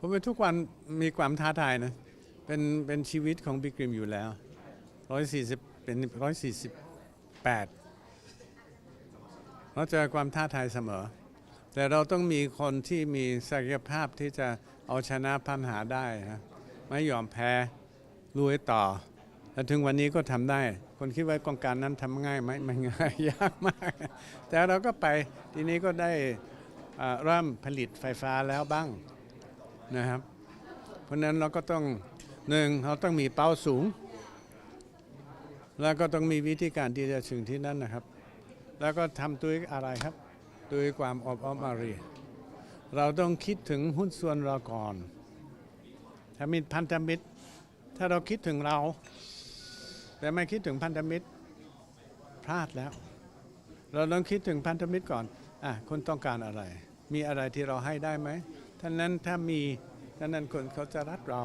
ผมว่าทุกวันมีความท้าทายนะ เป็นเป็นชีวิตของบิ๊กริมอยู่แล้ว140เป็น148เราเจอความท้าทายเสมอ แต่เราต้องมีคนที่มีศักยภาพที่จะเอาชนะปัญหาได้นะไม่ยอมแพ้ลุยต่อและถึงวันนี้ก็ทำได้ คนคิดว่ากองการนั้นทำง่ายไหมไม่ง่ายยากมาก แต่เราก็ไปทีนี้ก็ได้อ่าเริ่มผลิตไฟฟ้าแล้วบ้าง นะครับ เพราะฉะนั้นเราก็ต้องหนึ่งเราต้องมีเป้าสูง แล้วก็ต้องมีวิธีการที่จะถึงที่นั่นนะครับ แล้วก็ทำด้วยอะไรครับด้วยความอบอ้อมอารีเราต้องคิดถึงหุ้นส่วนเราก่อนถ้ามีพันธมิตร ถ้าเราคิดถึงเรา แต่ไม่คิดถึงพันธมิตรพลาดแล้ว เราต้องคิดถึงพันธมิตรก่อนอะคุณต้องการอะไร มีอะไรที่เราให้ได้ไหม ท่านั้นถ้ามีท่านั้นคนเขาจะรักเรา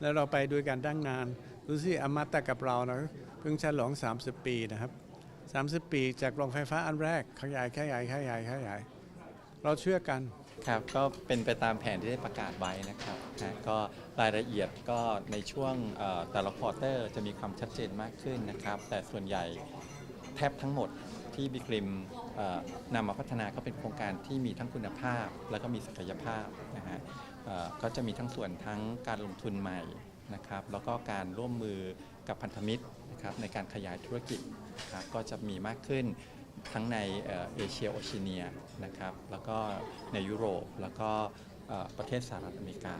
แล้วเราไปด้วยกันตั้งนานดูสิอมตะกับเรานะเพิ่งฉลอง 30 ปีนะครับ 30 ปีจากโรงไฟฟ้าอันแรกขยายขยายขยายขยายเราเชื่อกันครับก็เป็นไปตามแผนที่ได้ประกาศไว้นะครับนะก็รายละเอียดก็ในช่วงแต่ละควอเตอร์จะมีความชัดเจนมากขึ้นนะครับ แต่ส่วนใหญ่แทบทั้งหมดที่บิกริม นำมาพัฒนาก็เป็นโครงการที่มีทั้งคุณภาพ แล้วก็มีศักยภาพนะฮะก็จะมีทั้งส่วนทั้งการลงทุนใหม่นะครับแล้วก็การร่วมมือกับพันธมิตรนะครับในการขยายธุรกิจนะครับก็จะมีมากขึ้นทั้งในเอเชียโอเชียเนียนะครับแล้วก็ในยุโรปแล้วก็ประเทศสหรัฐอเมริกา